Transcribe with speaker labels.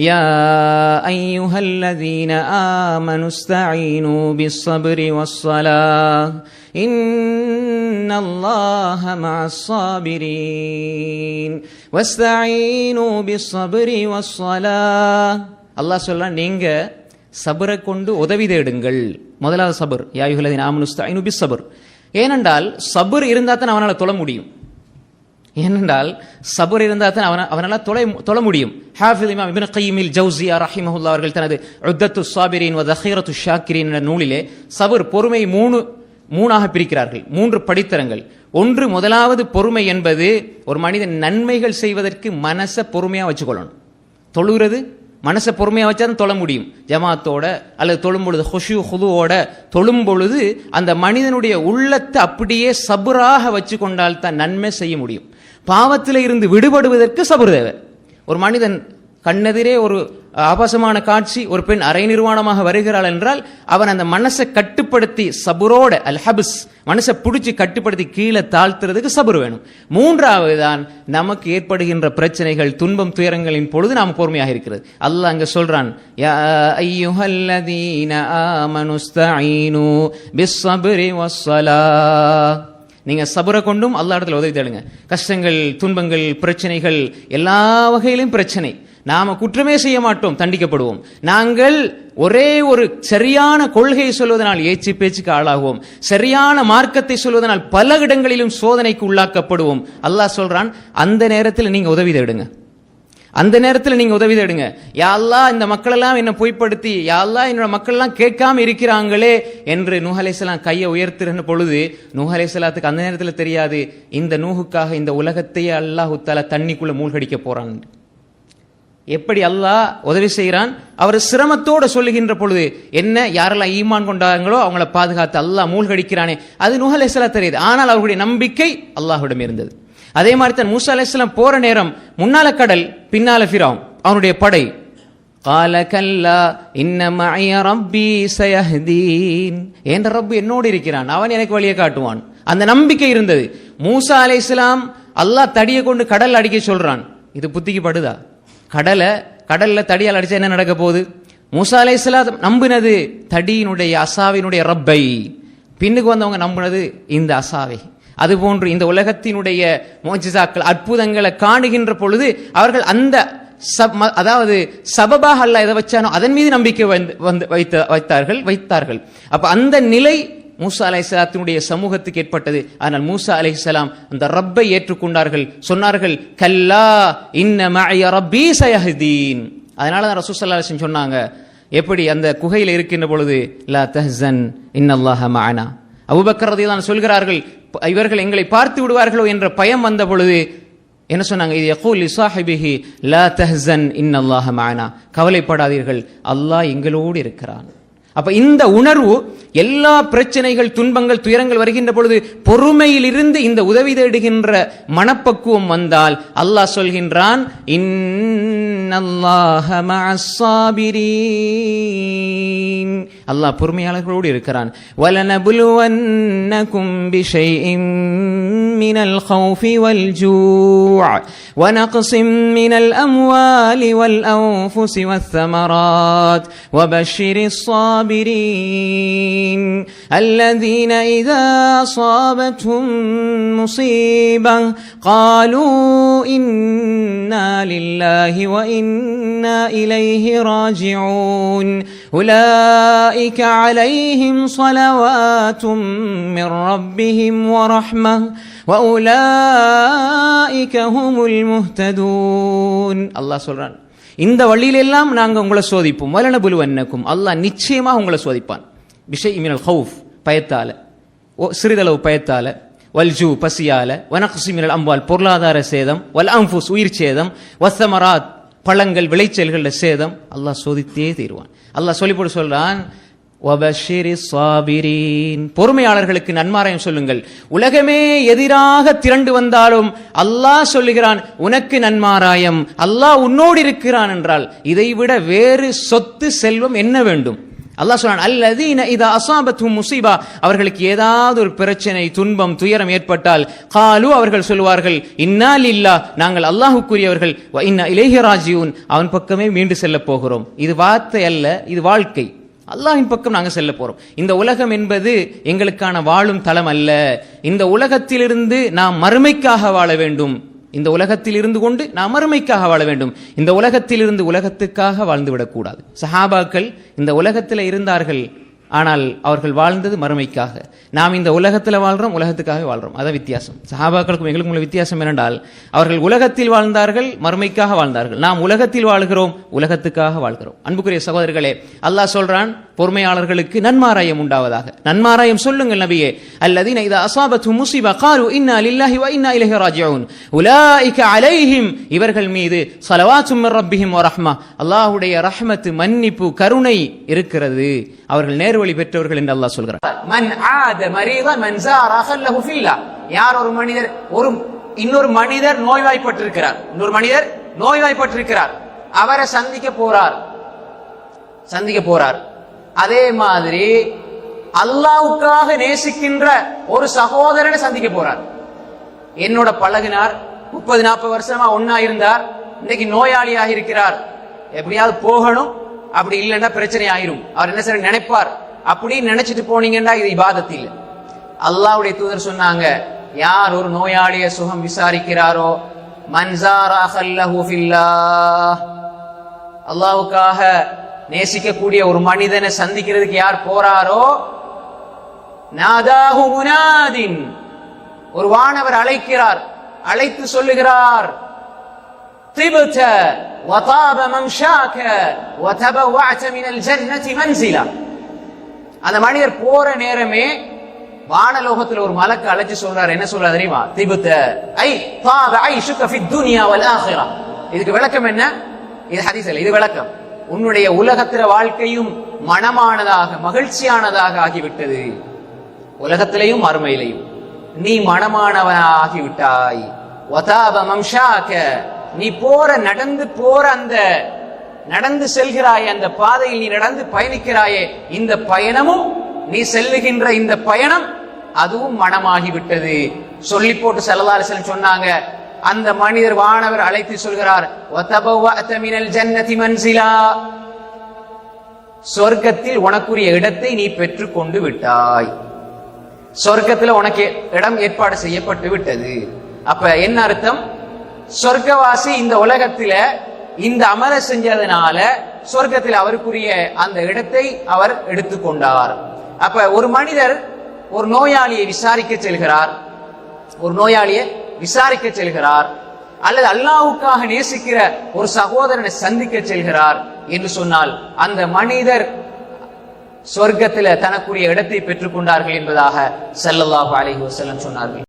Speaker 1: يا ايها الذين امنوا استعينوا بالصبر والصلاه ان الله مع الصابرين واستعينوا بالصبر والصلاه அல்லாஹ் சொல்றான் நீங்க சபரை கொண்டு உதவி தேடுங்கள் முதலாவது சபர் யாயுகலதின் ஆமனுஸ்தாயினு பி சபர் ஏனென்றால் சபர் இருந்தால் தான் அவனால் தொழ முடியும் ஏனென்றால் சபர் இருந்தால் தான் அவன் அவனால் தொலை தொழ முடியும். ஹாஃபில் இமாம் இப்னு கைமில் ஜவுசியா ரஹிமஹுல்லா அவர்கள் தனது உத்தத்து சாபிரின் வ தஹீரத்து ஷாக்கிரின் என்ற நூலிலே சபர் பொறுமை மூணு மூணாக பிரிக்கிறார்கள். மூன்று படித்தரங்கள். ஒன்று முதலாவது பொறுமை என்பது ஒரு மனிதன் நன்மைகள் செய்வதற்கு மனசை பொறுமையாக வச்சுக்கொள்ளணும். தொழுகிறது மனசை பொறுமையாக வச்சா தான் தொழ முடியும். ஜமாத்தோட அல்லது தொழும் பொழுது ஹொஷு ஹுதுவோட தொழும் பொழுது அந்த மனிதனுடைய உள்ளத்தை அப்படியே சபுராக வச்சு கொண்டால் தான் நன்மை செய்ய முடியும். பாவத்தில் இருந்து விடுபடுவதற்கு சபுர் தேவை ஒரு மனிதன் கண்ணெதிரே ஒரு ஆபாசமான காட்சி ஒரு பெண் அரை நிர்வாணமாக வருகிறாள் என்றால் அவன் அந்த மனசை கட்டுப்படுத்தி சபுரோட அல் ஹபிஸ் மனசை பிடிச்சி கட்டுப்படுத்தி கீழே தாழ்த்துறதுக்கு சபுர் வேணும். மூன்றாவது தான் நமக்கு ஏற்படுகின்ற பிரச்சனைகள் துன்பம் துயரங்களின் பொழுது நாம் பொறுமையாக இருக்கிறது. அல்லாஹ் அங்க சொல்றான் யா ஐயுஹல்லதீன ஆமனுஸ்தஈனு நீங்க சபுரை கொண்டும் அல்லா இடத்துல உதவி தேடுங்க. கஷ்டங்கள் துன்பங்கள் பிரச்சனைகள் எல்லா வகையிலும் பிரச்சனை. நாம குற்றமே செய்ய மாட்டோம் தண்டிக்கப்படுவோம். நாங்கள் ஒரே ஒரு சரியான கொள்கையை சொல்வதனால் ஏச்சு பேச்சுக்கு ஆளாகுவோம். சரியான மார்க்கத்தை சொல்வதனால் பல இடங்களிலும் சோதனைக்கு உள்ளாக்கப்படுவோம். அல்லாஹ் சொல்றான் அந்த நேரத்தில் நீங்க உதவி தேடுங்க. அந்த நேரத்தில் நீங்க உதவி தேடுங்க. யாழ்லா இந்த மக்கள் எல்லாம் என்ன பொய்ப்படுத்தி யாழ்லா என்னோட மக்கள் எல்லாம் கேட்காம இருக்கிறாங்களே என்று நூஹ் கையை உயர்த்துறன்னு பொழுது நூஹ் அந்த நேரத்தில் தெரியாது இந்த நூஹுக்காக இந்த உலகத்தையே அல்லாஹ் தாலா தண்ணிக்குள்ள மூழ்கடிக்க போறான். எப்படி அல்லாஹ் உதவி செய்கிறான் அவர் சிரமத்தோட சொல்லுகின்ற பொழுது என்ன யாரெல்லாம் ஈமான் கொண்டாங்களோ அவங்கள பாதுகாத்து அல்லாஹ் மூழ்கடிக்கிறானே. அது நூஹ் தெரியுது. ஆனால் அவருடைய நம்பிக்கை அல்லாஹ்விடம் இருந்தது. அதே மாதிரி தான் மூசா அலிஸ்லாம் போற நேரம் முன்னால கடல் பின்னால ஃபிராவும் அவனுடைய படை. கால கல்லா இன்னமய ரப்பி சயஹதீன். என்ற ரப்பு என்னோடு இருக்கிறான்? அவன் எனக்கு வழியை காட்டுவான். அந்த நம்பிக்கை இருந்தது. மூசா அலை அல்லாஹ் தடியை கொண்டு கடல் அடிக்க சொல்றான். இது புத்திக்கு படுதா? கடலை கடல்ல தடியால் அடிச்சா என்ன நடக்க போகுது? மூசா அலை நம்பினது தடியினுடைய அசாவினுடைய ரப்பை. பின்னுக்கு வந்தவங்க நம்பினது இந்த அசாவை. அதுபோன்று இந்த உலகத்தினுடைய மோஜிசாக்கள் அற்புதங்களை காணுகின்ற பொழுது அவர்கள் அந்த சப் ம- அதாவது சபபாக அல்ல எதை வச்சானோ அதன் மீது நம்பிக்கை வந்து வந்து வைத்த வைத்தார்கள் வைத்தார்கள். அப்ப அந்த நிலை மூசா அலைஹிஸ்ஸலாத்தினுடைய சமூகத்துக்கு ஏற்பட்டது. ஆனால் மூசா அலைஹிஸ்ஸலாம் அந்த ரப்பை ஏற்றுக்கொண்டார்கள். சொன்னார்கள் கல்லா இன்ன ரப்பி சயஹ்தீன். அதனால தான் ரசூல் சொன்னாங்க எப்படி அந்த குகையில் இருக்கின்ற பொழுது லா தஹன் இன்னல்லாஹ மானா அபூபக்கர் தான் சொல்கிறார்கள் இவர்கள் எங்களை பார்த்து விடுவார்களோ என்ற பயம் வந்த பொழுது என்ன சொன்னாங்க? இது யகூல் லிசாஹிபிஹி லா தஹ்சன் இன்னல்லாஹ மானா. கவலைப்படாதீர்கள் அல்லாஹ் எங்களோடு இருக்கிறான். அப்ப இந்த உணர்வு எல்லா பிரச்சனைகள் துன்பங்கள் துயரங்கள் வருகின்ற பொழுது பொறுமையிலிருந்து இந்த உதவி தேடுகின்ற மனப்பக்குவம் வந்தால் அல்லாஹ் சொல்கின்றான் இன்னல்லாஹ மஅஸ் அல்லாஹ் பொறுமையாளர்களோடு இருக்கிறான் வலனபுலுவன்னகும் பிஷைஇம் من الخوف والجوع ونقص من الأموال والأنفس والثمرات وبشر الصابرين الذين إذا أصابتهم مصيبة قالوا إنا لله وإنا إليه راجعون أولئك عليهم صلوات من ربهم ورحمة وأولئك هم المهتدون الله சொல்றான் இந்த வழியிலெல்லாம் நாங்க உங்களை சோதிப்போம் வலனபுலு வன்னக்கும் அல்லாஹ் நிச்சயமாக உங்களை சோதிப்பான் விஷய் மினல் ஹவுஃப் பயத்தால. ஓ சிறிதளவு பயத்தால. வல்ஜு பசியால. வனக்சி மினல் அம்பால் பொருளாதார சேதம். வல் அம்ஃபூஸ் உயிர் சேதம். வசமராத் பழங்கள் விளைச்சல்களில் சேதம். அல்லாஹ் சோதித்தே தீருவான். அல்லாஹ் சொல்லி போட்டு சொல்றான் பொறுமையாளர்களுக்கு நன்மாராயம் சொல்லுங்கள். உலகமே எதிராக திரண்டு வந்தாலும் அல்லாஹ் சொல்லுகிறான் உனக்கு நன்மாராயம். அல்லாஹ் உன்னோடு இருக்கிறான் என்றால் இதைவிட வேறு சொத்து செல்வம் என்ன வேண்டும்? அல்லாஹ் சொல்றான் அல்லதீன இதா அசாபத்தும் முசீபா. அவர்களுக்கு ஏதாவது ஒரு பிரச்சனை துன்பம் துயரம் ஏற்பட்டால் காலு அவர்கள் சொல்வார்கள் இன்னால் இல்லா நாங்கள் அல்லாஹுக்குரியவர்கள் இன்ன இன்னா அவன் பக்கமே மீண்டு செல்ல போகிறோம். இது வார்த்தை அல்ல இது வாழ்க்கை. அல்லாஹின் பக்கம் நாங்கள் செல்ல போறோம். இந்த உலகம் என்பது எங்களுக்கான வாழும் தளம் அல்ல. இந்த உலகத்திலிருந்து நாம் மறுமைக்காக வாழ வேண்டும். இந்த உலகத்தில் இருந்து கொண்டு நாம் அருமைக்காக வாழ வேண்டும். இந்த உலகத்தில் இருந்து உலகத்துக்காக வாழ்ந்து விடக்கூடாது சஹாபாக்கள் இந்த உலகத்தில் இருந்தார்கள். ஆனால் அவர்கள் வாழ்ந்தது மறுமைக்காக. நாம் இந்த உலகத்தில் வாழ்கிறோம் உலகத்துக்காக வாழ்றோம். அதான் வித்தியாசம். சஹாபாக்களுக்கும் எங்களுக்கும் உள்ள வித்தியாசம் என்னென்றால் அவர்கள் உலகத்தில் வாழ்ந்தார்கள் மறுமைக்காக வாழ்ந்தார்கள். நாம் உலகத்தில் வாழ்கிறோம் உலகத்துக்காக வாழ்கிறோம். அன்புக்குரிய சகோதரர்களே அல்லாஹ் சொல்றான் பொறுமையாளர்களுக்கு நன்மாராயம் உண்டாவதாக. நன்மாராயம் சொல்லுங்கள் நபியே. அல்லதீன இதா அசாபத்து முசிபா காலு இன்னா லில்லாஹி வ இன்னா இலஹி ராஜிஊன் உலாயிக அலைஹிம் இவர்கள் மீது ஸலவாத்தும் மிர் ரப்பிஹிம் வ ரஹ்மா. அல்லாஹ்வுடைய ரஹ்மத் மன்னிப்பு கருணை இருக்கிறது. அவர்கள் நேர்வழி பெற்றவர்கள் என்று அல்லாஹ் சொல்கிறார் யார் ஒரு மனிதர் ஒரு இன்னொரு மனிதர் நோய்வாய்ப்பட்டிருக்கிறார். இன்னொரு மனிதர் நோய்வாய்ப்பட்டிருக்கிறார். அவரை சந்திக்க போறார். சந்திக்க போறார். அதே மாதிரி அல்லாவுக்காக நேசிக்கின்ற ஒரு சகோதரனை சந்திக்க போறார். என்னோட பழகினார் முப்பது நாற்பது வருஷமா ஒன்னா இருந்தார். இன்னைக்கு நோயாளியாக இருக்கிறார். எப்படியாவது போகணும். அப்படி இல்லைன்னா பிரச்சனை ஆயிரும். அவர் என்ன சார் நினைப்பார். அப்படின்னு நினைச்சிட்டு போனீங்கன்னா இது இபாதத்து இல்லை அல்லாவுடைய தூதர் சொன்னாங்க யார் ஒரு நோயாளிய சுகம் விசாரிக்கிறாரோ அல்லாவுக்காக நேசிக்கக்கூடிய ஒரு மனிதனை சந்திக்கிறதுக்கு யார் போறாரோ நாதாகு ஒரு வானவர் அழைக்கிறார் அழைத்து சொல்லுகிறார் திபுத வதாப மம்ஷாக வதப வாச்சமினல் ஜன்னதி அந்த மனிதர் போற நேரமே வானலோகத்துல ஒரு மலக்கு அழைச்சு சொல்றாரு. என்ன சொல்றாரு தெரியுமா? திபுத்த. ஐ தாப ஐ சுக்க ஃபி துனியா வல் ஆஹிரா இதுக்கு விளக்கம் என்ன? இது ஹதீஸ் இல்லை இது விளக்கம். உன்னுடைய உலகத்திற வாழ்க்கையும் மனமானதாக மகிழ்ச்சியானதாக ஆகிவிட்டது. உலகத்திலையும் மறுமையிலையும் நீ மனமானவனாகி ஆகிவிட்டாய் ஒதாப மம்ஷாக்க. நீ போற நடந்து போற அந்த நடந்து செல்கிறாயே அந்த பாதையில் நீ நடந்து பயணிக்கிறாயே இந்த பயணமும் நீ செல்லுகின்ற இந்த பயணம் அதுவும் மனமாகிவிட்டது. சொல்லி போட்டு செல்லதாரசன் சொன்னாங்க அந்த மனிதர் வானவர் அழைத்து சொல்கிறார் சொர்க்கத்தில் உனக்குரிய இடத்தை நீ பெற்று கொண்டு விட்டாய். சொர்க்கத்துல உனக்கு இடம் ஏற்பாடு செய்யப்பட்டு விட்டது. அப்ப என்ன அர்த்தம்? சொர்க்கவாசி இந்த உலகத்தில இந்த அமல செஞ்சதுனால சொர்க்கத்தில் அவருக்குரிய அந்த இடத்தை அவர் எடுத்துக்கொண்டார். அப்ப ஒரு மனிதர் ஒரு நோயாளியை விசாரிக்க செல்கிறார். ஒரு நோயாளியை விசாரிக்க செல்கிறார். அல்லது அல்லாவுக்காக நேசிக்கிற ஒரு சகோதரனை சந்திக்க செல்கிறார் என்று சொன்னால் அந்த மனிதர் சொர்க்கத்தில் தனக்குரிய இடத்தை பெற்றுக்கொண்டார்கள் என்பதாக செல்லல்லாஹு அலைஹி வஸல்லம் சொன்னார்கள்.